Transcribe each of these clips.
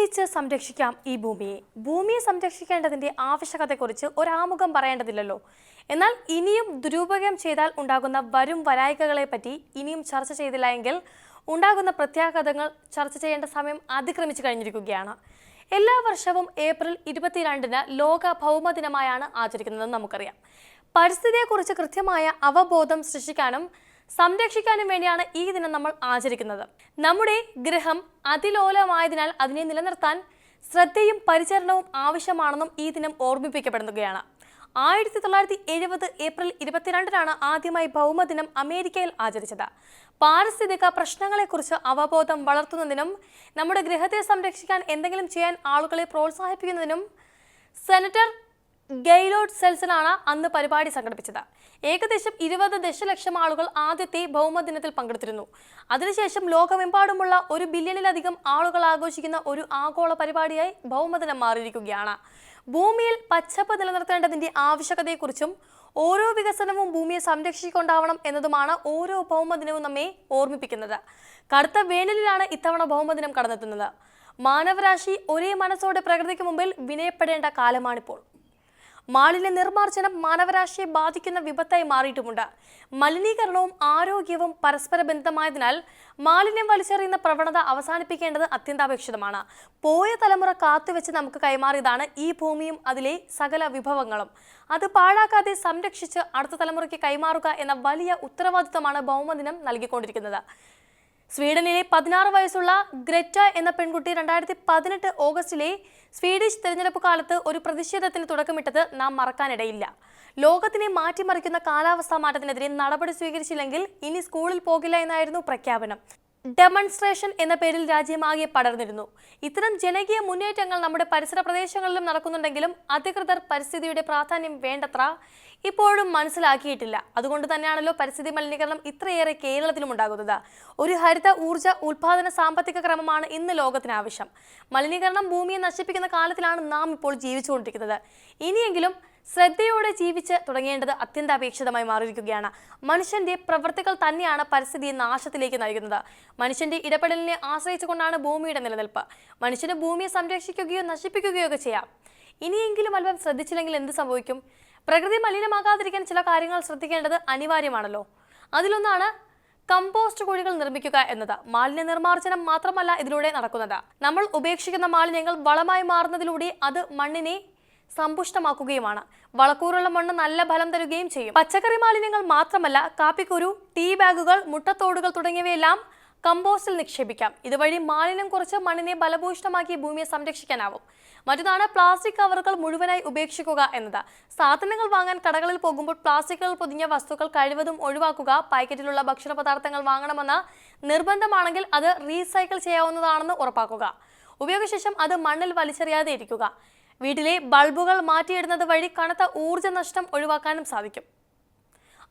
സ്നേഹിച്ച് സംരക്ഷിക്കാം ഈ ഭൂമിയെ. ഭൂമിയെ സംരക്ഷിക്കേണ്ടതിന്റെ ആവശ്യകതയെക്കുറിച്ച് ഒരാമുഖം പറയേണ്ടതില്ലല്ലോ. എന്നാൽ ഇനിയും ദുരുപയോഗം ചെയ്താൽ ഉണ്ടാകുന്ന വരും വരായികകളെ പറ്റി ഇനിയും ചർച്ച ചെയ്തില്ല എങ്കിൽ ഉണ്ടാകുന്ന പ്രത്യാഘാതങ്ങൾ ചർച്ച ചെയ്യേണ്ട സമയം അതിക്രമിച്ചു കഴിഞ്ഞിരിക്കുകയാണ്. എല്ലാ വർഷവും ഏപ്രിൽ ഇരുപത്തിരണ്ടിന് ലോക ഭൗമ ദിനമായാണ് ആചരിക്കുന്നതെന്ന് നമുക്കറിയാം. പരിസ്ഥിതിയെക്കുറിച്ച് കൃത്യമായ അവബോധം സൃഷ്ടിക്കാനും സംരക്ഷിക്കാനും വേണ്ടിയാണ് ഈ ദിനം നമ്മൾ ആചരിക്കുന്നത്. നമ്മുടെ ഗ്രഹം അതിലോലമായതിനാൽ അതിനെ നിലനിർത്താൻ ശ്രദ്ധയും പരിചരണവും ആവശ്യമാണെന്നും ഈ ദിനം ഓർമ്മിപ്പിക്കപ്പെടുകയാണ് ആയിരത്തി തൊള്ളായിരത്തി എഴുപത് ഏപ്രിൽ ഇരുപത്തിരണ്ടിനാണ് ആദ്യമായി ഭൗമദിനം അമേരിക്കയിൽ ആചരിച്ചത്. പാരിസ്ഥിതിക പ്രശ്നങ്ങളെക്കുറിച്ച് അവബോധം വളർത്തുന്നതിനും നമ്മുടെ ഗ്രഹത്തെ സംരക്ഷിക്കാൻ എന്തെങ്കിലും ചെയ്യാൻ ആളുകളെ പ്രോത്സാഹിപ്പിക്കുന്നതിനും സെനറ്റർ ഗെയ്ലോഡ് സെൽസനാണ് അന്ന് പരിപാടി സംഘടിപ്പിച്ചത്. ഏകദേശം ഇരുപത് ദശലക്ഷം ആളുകൾ ആദ്യത്തെ ഭൗമദിനത്തിൽ പങ്കെടുത്തിരുന്നു. അതിനുശേഷം ലോകമെമ്പാടുമുള്ള ഒരു ബില്യണിലധികം ആളുകൾ ആഘോഷിക്കുന്ന ഒരു ആഗോള പരിപാടിയായി ഭൗമദിനം മാറിയിരിക്കുകയാണ്. ഭൂമിയിൽ പച്ചപ്പ് നിലനിർത്തേണ്ടതിന്റെ ആവശ്യകതയെക്കുറിച്ചും ഓരോ വികസനവും ഭൂമിയെ സംരക്ഷിക്കൊണ്ടാവണം എന്നതുമാണ് ഓരോ ഭൗമദിനവും നമ്മെ ഓർമ്മിപ്പിക്കുന്നത്. കടുത്ത വേനലിലാണ് ഇത്തവണ ഭൗമദിനം കടന്നെത്തുന്നത്. മാനവരാശി ഒരേ മനസ്സോടെ പ്രകൃതിക്ക് മുമ്പിൽ വിനയപ്പെടേണ്ട കാലമാണിപ്പോൾ. മാലിന്യ നിർമ്മാർജനം മാനവരാശിയെ ബാധിക്കുന്ന വിപത്തായി മാറിയിട്ടുമുണ്ട്. മലിനീകരണവും ആരോഗ്യവും പരസ്പര ബന്ധമായതിനാൽ മാലിന്യം വലിച്ചെറിയുന്ന പ്രവണത അവസാനിപ്പിക്കേണ്ടത് അത്യന്താപേക്ഷിതമാണ്. പോയ തലമുറ കാത്തുവെച്ച് നമുക്ക് കൈമാറിയതാണ് ഈ ഭൂമിയും അതിലെ സകല വിഭവങ്ങളും. അത് പാഴാക്കാതെ സംരക്ഷിച്ച് അടുത്ത തലമുറയ്ക്ക് കൈമാറുക എന്ന വലിയ ഉത്തരവാദിത്തമാണ് ഭൗമദിനം നൽകിക്കൊണ്ടിരിക്കുന്നത്. സ്വീഡനിലെ പതിനാറ് വയസ്സുള്ള ഗ്രെറ്റ എന്ന പെൺകുട്ടി രണ്ടായിരത്തി പതിനെട്ട് ഓഗസ്റ്റിലെ സ്വീഡിഷ് തെരഞ്ഞെടുപ്പ് കാലത്ത് ഒരു പ്രതിഷേധത്തിന് തുടക്കമിട്ടത് നാം മറക്കാനിടയില്ല. ലോകത്തിനെ മാറ്റിമറിക്കുന്ന കാലാവസ്ഥാ മാറ്റത്തിനെതിരെ നടപടി സ്വീകരിച്ചില്ലെങ്കിൽ ഇനി സ്കൂളിൽ പോകില്ല എന്നായിരുന്നു പ്രഖ്യാപനം. ഡെമൺസ്ട്രേഷൻ എന്ന പേരിൽ രാജ്യമാകെ പടർന്നിരുന്നു. ഇത്തരം ജനകീയ മുന്നേറ്റങ്ങൾ നമ്മുടെ പരിസര പ്രദേശങ്ങളിലും നടക്കുന്നുണ്ടെങ്കിലും അധികൃതർ പരിസ്ഥിതിയുടെ പ്രാധാന്യം വേണ്ടത്ര ഇപ്പോഴും മനസ്സിലാക്കിയിട്ടില്ല. അതുകൊണ്ട് തന്നെയാണല്ലോ പരിസ്ഥിതി മലിനീകരണം ഇത്രയേറെ കേരളത്തിലും ഉണ്ടാകുന്നത്. ഒരു ഹരിത ഊർജ ഉൽപാദന സാമ്പത്തിക ക്രമമാണ് ഇന്ന് ലോകത്തിന് ആവശ്യം മലിനീകരണം ഭൂമിയെ നശിപ്പിക്കുന്ന കാലത്തിലാണ് നാം ഇപ്പോൾ ജീവിച്ചുകൊണ്ടിരിക്കുന്നത്. ഇനിയെങ്കിലും ശ്രദ്ധയോടെ ജീവിച്ച് തുടങ്ങേണ്ടത് അത്യന്താപേക്ഷിതമായി മാറിയിരിക്കുകയാണ്. മനുഷ്യന്റെ പ്രവൃത്തികൾ തന്നെയാണ് പരിസ്ഥിതിയെ നാശത്തിലേക്ക് നയിക്കുന്നത്. മനുഷ്യന്റെ ഇടപെടലിനെ ആശ്രയിച്ചുകൊണ്ടാണ് ഭൂമിയുടെ നിലനിൽപ്പ്. മനുഷ്യന് ഭൂമിയെ സംരക്ഷിക്കുകയോ നശിപ്പിക്കുകയോ ഒക്കെ ചെയ്യാം. ഇനിയെങ്കിലും അല്പം ശ്രദ്ധിച്ചില്ലെങ്കിൽ എന്ത് സംഭവിക്കും? പ്രകൃതി മലിനമാകാതിരിക്കാൻ ചില കാര്യങ്ങൾ ശ്രദ്ധിക്കേണ്ടത് അനിവാര്യമാണല്ലോ. അതിലൊന്നാണ് കമ്പോസ്റ്റ് കുഴികൾ നിർമ്മിക്കുക എന്നത്. മാലിന്യ നിർമ്മാർജനം മാത്രമല്ല ഇതിലൂടെ നടക്കുന്നത്. നമ്മൾ ഉപേക്ഷിക്കുന്ന മാലിന്യങ്ങൾ വളമായി മാറുന്നതിലൂടെ അത് മണ്ണിനെ സമ്പുഷ്ടമാക്കുകയുമാണ്. വളക്കൂറുള്ള മണ്ണ് നല്ല ഫലം തരുകയും ചെയ്യും. പച്ചക്കറി മാലിന്യങ്ങൾ മാത്രമല്ല കാപ്പിക്കുരു ടീ ബാഗുകൾ മുട്ടത്തോടുകൾ തുടങ്ങിയവയെല്ലാം കമ്പോസ്റ്റിൽ നിക്ഷേപിക്കാം. ഇതുവഴി മാലിന്യം കുറച്ച് മണ്ണിനെ ബലഭൂഷ്ടമാക്കി ഭൂമിയെ സംരക്ഷിക്കാനാവും. മറ്റൊന്നാണ് പ്ലാസ്റ്റിക് കവറുകൾ മുഴുവനായി ഉപേക്ഷിക്കുക എന്നത്. സാധനങ്ങൾ വാങ്ങാൻ കടകളിൽ പോകുമ്പോൾ പ്ലാസ്റ്റിക്കുകൾ പൊതിഞ്ഞ വസ്തുക്കൾ കഴിവതും ഒഴിവാക്കുക പാക്കറ്റിലുള്ള ഭക്ഷണ പദാർത്ഥങ്ങൾ വാങ്ങണമെന്ന് നിർബന്ധമാണെങ്കിൽ അത് റീസൈക്കിൾ ചെയ്യാവുന്നതാണെന്ന് ഉറപ്പാക്കുക. ഉപയോഗശേഷം അത് മണ്ണിൽ വലിച്ചെറിയാതെ ഇരിക്കുക. വീട്ടിലെ ബൾബുകൾ മാറ്റിയിടുന്നത് വഴി കനത്ത ഊർജ നഷ്ടം ഒഴിവാക്കാനും സാധിക്കും.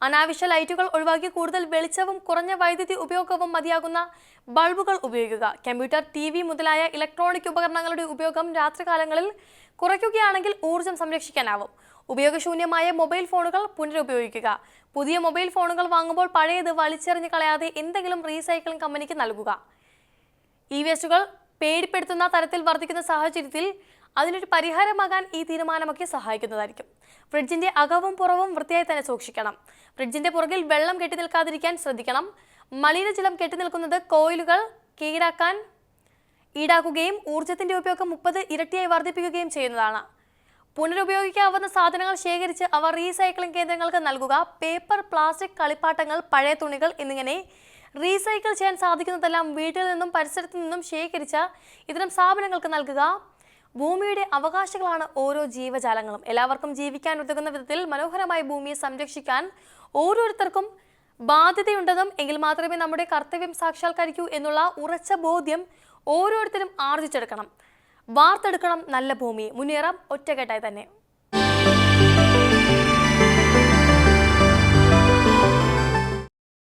അനാവശ്യ ലൈറ്റുകൾ ഒഴിവാക്കി കൂടുതൽ വെളിച്ചവും കുറഞ്ഞ വൈദ്യുതി ഉപയോഗവും മതിയാകുന്ന ബൾബുകൾ ഉപയോഗിക്കുക. കമ്പ്യൂട്ടർ ടി വി മുതലായ ഇലക്ട്രോണിക് ഉപകരണങ്ങളുടെ ഉപയോഗം രാത്രികാലങ്ങളിൽ കുറയ്ക്കുകയാണെങ്കിൽ ഊർജം സംരക്ഷിക്കാനാവും. ഉപയോഗശൂന്യമായ മൊബൈൽ ഫോണുകൾ പുനരുപയോഗിക്കുക. പുതിയ മൊബൈൽ ഫോണുകൾ വാങ്ങുമ്പോൾ പഴയത് വലിച്ചെറിഞ്ഞ് കളയാതെ എന്തെങ്കിലും റീസൈക്ലിംഗ് കമ്പനിക്ക് നൽകുക. ഇ വേസ്റ്റുകൾ പേടിപ്പെടുത്തുന്ന തരത്തിൽ വർദ്ധിക്കുന്ന സാഹചര്യത്തിൽ അതിനൊരു പരിഹാരമാകാൻ ഈ തീരുമാനമൊക്കെ സഹായിക്കുന്നതായിരിക്കും. ഫ്രിഡ്ജിന്റെ അകവും പുറവും വൃത്തിയായി തന്നെ സൂക്ഷിക്കണം. ഫ്രിഡ്ജിന്റെ പുറകിൽ വെള്ളം കെട്ടി നിൽക്കാതിരിക്കാൻ ശ്രദ്ധിക്കണം. മലിനജലം കെട്ടി നിൽക്കുന്നത് കോയിലുകൾ കീഴാക്കാൻ ഈടാക്കുകയും ഊർജത്തിന്റെ ഉപയോഗം മുപ്പത് ഇരട്ടിയായി വർദ്ധിപ്പിക്കുകയും ചെയ്യുന്നതാണ്. പുനരുപയോഗിക്കാവുന്ന സാധനങ്ങൾ ശേഖരിച്ച് അവ റീസൈക്ലിംഗ് കേന്ദ്രങ്ങൾക്ക് നൽകുക പേപ്പർ പ്ലാസ്റ്റിക് കളിപ്പാട്ടങ്ങൾ പഴയ തുണികൾ എന്നിങ്ങനെ റീസൈക്കിൾ ചെയ്യാൻ സാധിക്കുന്നതെല്ലാം വീട്ടിൽ നിന്നും പരിസരത്തു നിന്നും ശേഖരിച്ച ഇത്തരം സ്ഥാപനങ്ങൾക്ക് നൽകുക. ഭൂമിയുടെ അവകാശങ്ങളാണ് ഓരോ ജീവജാലങ്ങളും. എല്ലാവർക്കും ജീവിക്കാൻ ഉതകുന്ന വിധത്തിൽ മനോഹരമായി ഭൂമിയെ സംരക്ഷിക്കാൻ ഓരോരുത്തർക്കും ബാധ്യതയുണ്ടെന്നും എങ്കിൽ മാത്രമേ നമ്മുടെ കർത്തവ്യം സാക്ഷാത്കരിക്കൂ എന്നുള്ള ഉറച്ച ബോധ്യം ഓരോരുത്തരും ആർജിച്ചെടുക്കണം. വാർത്തെടുക്കണം നല്ല ഭൂമി. മുന്നേറാം ഒറ്റക്കെട്ടായി തന്നെ.